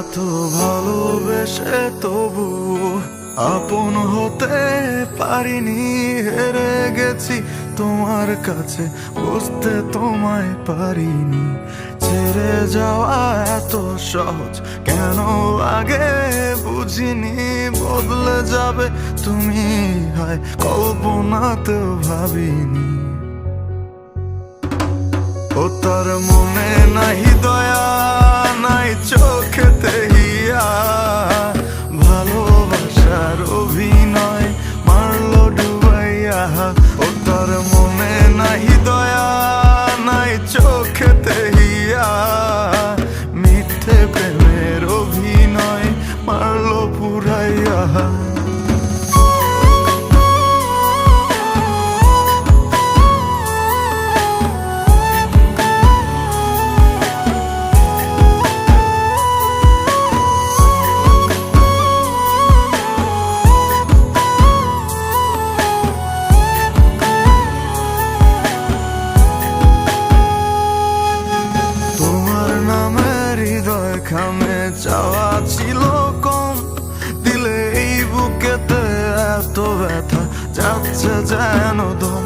এত ভালোবেসে তবু আপন হতে পারিনি, হেরে গেছি তোমার কাছে, বুঝতে তোমায় পারিনি। ছেড়ে যাওয়া এত সহজ, কেন আগে বুঝিনি? বদলে যাবে তুমি, হয় কল্পনা তো ভাবিনি। ও তার মনে নাহি দয়া, নাই চোখ que te এত ব্যথা যাচ্ছে যেন দম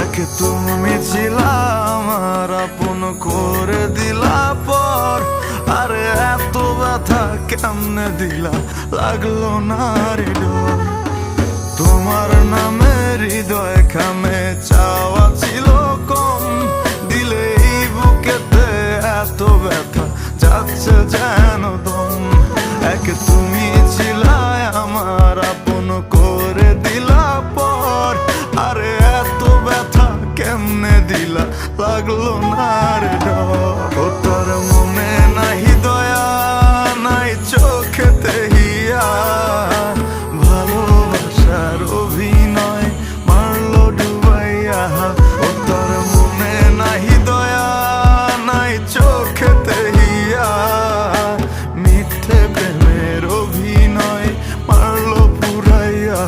একে তুমি ছিলা আমার আপন করে দিলা পর আরে এত ব্যথা কেমনে দিলা লাগল না রে তোমার নামে হৃদয় করে দিলা পর। আরে এত ব্যথা কেমনে দিলা? লাগল না রে ডর তোর মনে নাই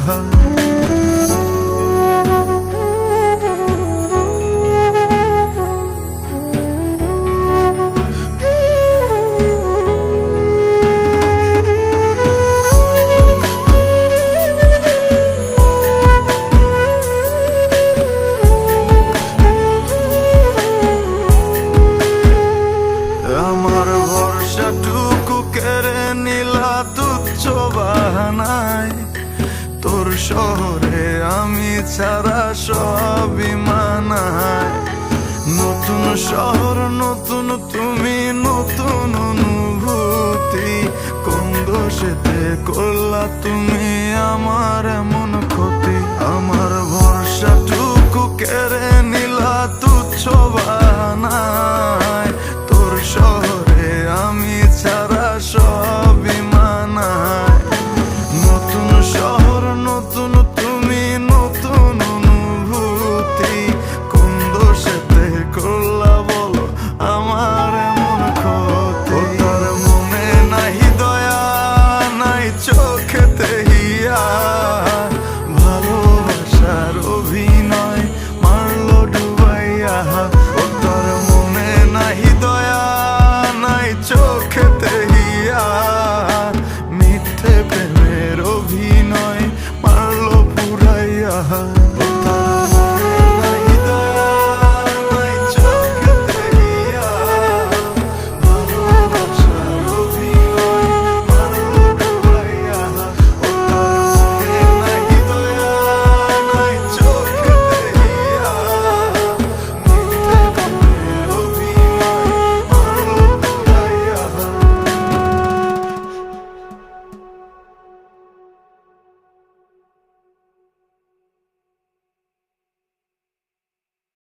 heart. শহরে আমি ছাড়া সবই মানায়। নতুন শহর, নতুন তুমি, নতুন অনুভূতি। কোন দোষেতে করলা তুমি আমার এমন heart